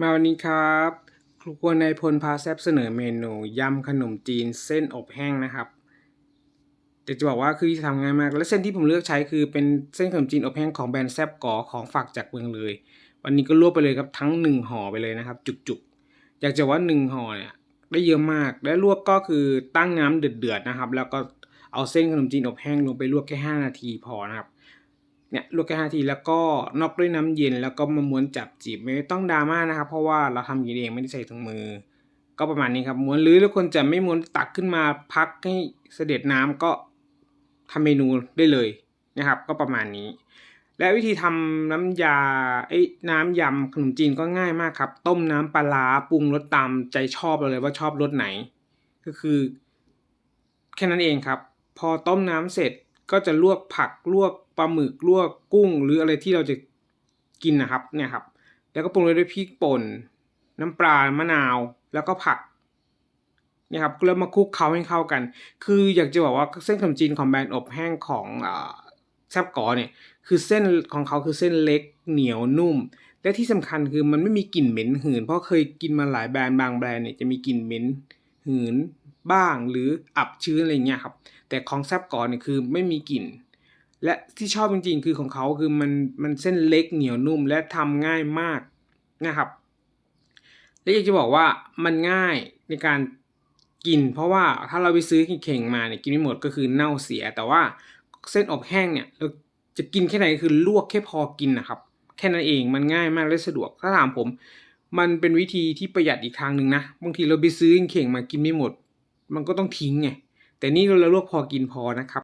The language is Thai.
มาวันนี้ครับครูกวนนายพลพาแซบเสนอเมนูยำขนมจีนเส้นอบแห้งนะครับแต่จะบอกว่าคือทำง่ายมาก และเส้นที่ผมเลือกใช้คือเป็นเส้นขนมจีนอบแห้งของแบรนด์แซบก่อของฝากจากเมืองเลย วันนี้ก็รวบไปเลยครับทั้งหนึ่งห่อไปเลยนะครับ จุกๆ อยากจะว่าหนึ่งห่อเนี่ยได้เยอะมากและลวกก็คือตั้งน้ำเดือดๆนะครับ แล้วก็เอาเส้นขนมจีนอบแห้งลงไปลวกแค่ 5 นาทีพอนะครับ เนี่ยลวกแค่ห้าทีแล้วก็นอกด้วยน้ำเย็นแล้วก็มาม้วนจับจีบไม่ต้องดราม่านะครับ เพราะว่าเราทำกินเองไม่ได้ใส่ถุงมือ ก็ประมาณนี้ครับม้วนหรือถ้าคนจะไม่ม้วนตักขึ้นมาพักให้เสด็จน้ำก็ทำเมนูได้เลยนะครับ ก็ประมาณนี้ และวิธีทำน้ำยาไอ้น้ำยำขนมจีนก็ง่ายมากครับ ต้มน้ำปลาปรุงรสตามใจชอบเราเลยว่าชอบรสไหน ก็คือ แค่นั้นเองครับ พอต้มน้ำเสร็จ ก็จะลวกผักลวกปลาหมึกลวกกุ้ง หรืออะไรที่เราจะกินนะครับเนี่ยครับ แล้วก็ปรุงด้วยพริกป่น น้ำปลามะนาวแล้วก็ผักเนี่ยครับแล้วมาคลุกเคล้าให้เข้ากัน คืออยากจะบอกว่าเส้นขนมจีนของแบรนด์อบแห้งของอแซบกอเนี่ยคือเส้นของเขาคือเส้นเล็กเหนียวนุ่ม และที่สำคัญคือมันไม่มีกลิ่นเหม็นหืน เพราะเคยกินมาหลายแบรนด์บางแบรนด์เนี่ยจะมีกลิ่นเหม็นหืน บ้างหรืออับชื้นอะไรเงี้ยครับ แต่ของแซบก่อนเนี่ยคือไม่มีกลิ่น และที่ชอบจริงๆ คือของเขาคือมันมันเส้นเล็กเหนียวนุ่มและทำง่ายมากนะครับ และอยากจะบอกว่ามันง่ายในการกิน เพราะว่าถ้าเราไปซื้อเข่งมาเนี่ยกินไม่หมดก็คือเน่าเสีย แต่ว่าเส้นอบแห้งเนี่ยเราจะกินแค่ไหนคือลวกแค่พอกินนะครับ แค่นั้นเองมันง่ายมากและสะดวกถ้าถามผม มันเป็นวิธีที่ประหยัดอีกทางหนึ่งนะบางทีเราไปซื้อเข่งมากินไม่หมด มันก็ต้องทิ้งไงแต่นี่เราลวกพอกินพอนะครับ